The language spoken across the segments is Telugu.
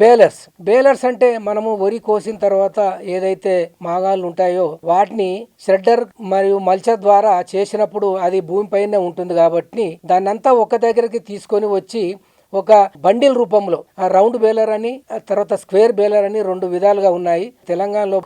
బేలర్స్. బేలర్స్ అంటే మనము వరి కోసిన తర్వాత ఏదైతే మాగాళ్ళు ఉంటాయో వాటిని షెడ్డర్ మరియు మల్చర్ ద్వారా చేసినప్పుడు అది భూమిపైనే ఉంటుంది కాబట్టి దాన్నంతా ఒక దగ్గరికి తీసుకొని వచ్చి ఒక బండిల్ రూపంలో ఆ రౌండ్ బేలర్ అని ఆ తర్వాత స్క్వేర్ బేలర్ అని రెండు విధాలుగా ఉన్నాయి. తెలంగాణలో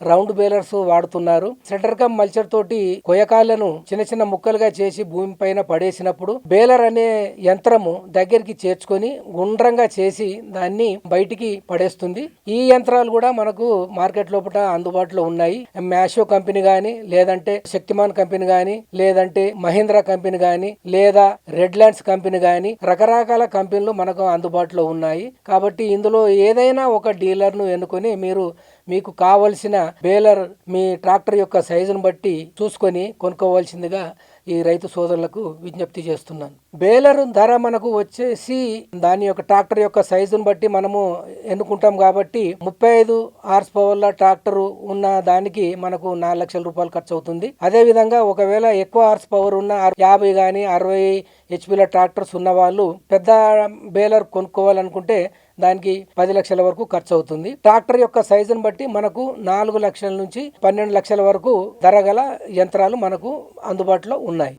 రౌండ్ బేలర్స్ వాడుతున్నారు. సెటర్ కమ్ మల్చర్ తోటి కొయ్యకాలను చిన్న చిన్న ముక్కలుగా చేసి భూమి పైన పడేసినప్పుడు బేలర్ అనే యంత్రము దగ్గరికి చేర్చుకొని గుండ్రంగా చేసి దాన్ని బయటికి పడేస్తుంది. ఈ యంత్రాలు కూడా మనకు మార్కెట్ లోపల అందుబాటులో ఉన్నాయి. మ్యాషో కంపెనీ గాని లేదంటే శక్తిమాన్ కంపెనీ గాని లేదంటే మహీంద్రా కంపెనీ గాని లేదా రెడ్ ల్యాండ్స్ కంపెనీ గాని రకరకాల కంపెనీలు మనకు అందుబాటులో ఉన్నాయి. కాబట్టి ఇందులో ఏదైనా ఒక డీలర్ను ఎన్నుకొని మీరు మీకు కావలసిన బేలర్ మీ ట్రాక్టర్ యొక్క సైజును బట్టి చూసుకొని కొనుక్కోవాల్సిందిగా ఈ రైతు సోదరులకు విజ్ఞప్తి చేస్తున్నాను. బేలర్ ధర మనకు వచ్చేసి దాని యొక్క ట్రాక్టర్ యొక్క సైజును బట్టి మనము ఎన్నుకుంటాం కాబట్టి ముప్పై ఐదు హార్స్ పవర్ల ట్రాక్టర్ ఉన్న దానికి మనకు నాలుగు లక్షల రూపాయలు ఖర్చు అవుతుంది. అదే విధంగా ఒకవేళ ఎక్కువ హార్స్ పవర్ ఉన్న యాభై కానీ అరవై హెచ్పిల ట్రాక్టర్స్ ఉన్న వాళ్ళు పెద్ద బేలర్ కొనుక్కోవాలనుకుంటే దానికి పది లక్షల వరకు ఖర్చు అవుతుంది ట్రాక్టర్ యొక్క సైజును బట్టి మనకు నాలుగు లక్షల నుంచి పన్నెండు లక్షల వరకు ధర గల యంత్రాలు మనకు అందుబాటులో ఉన్నాయి.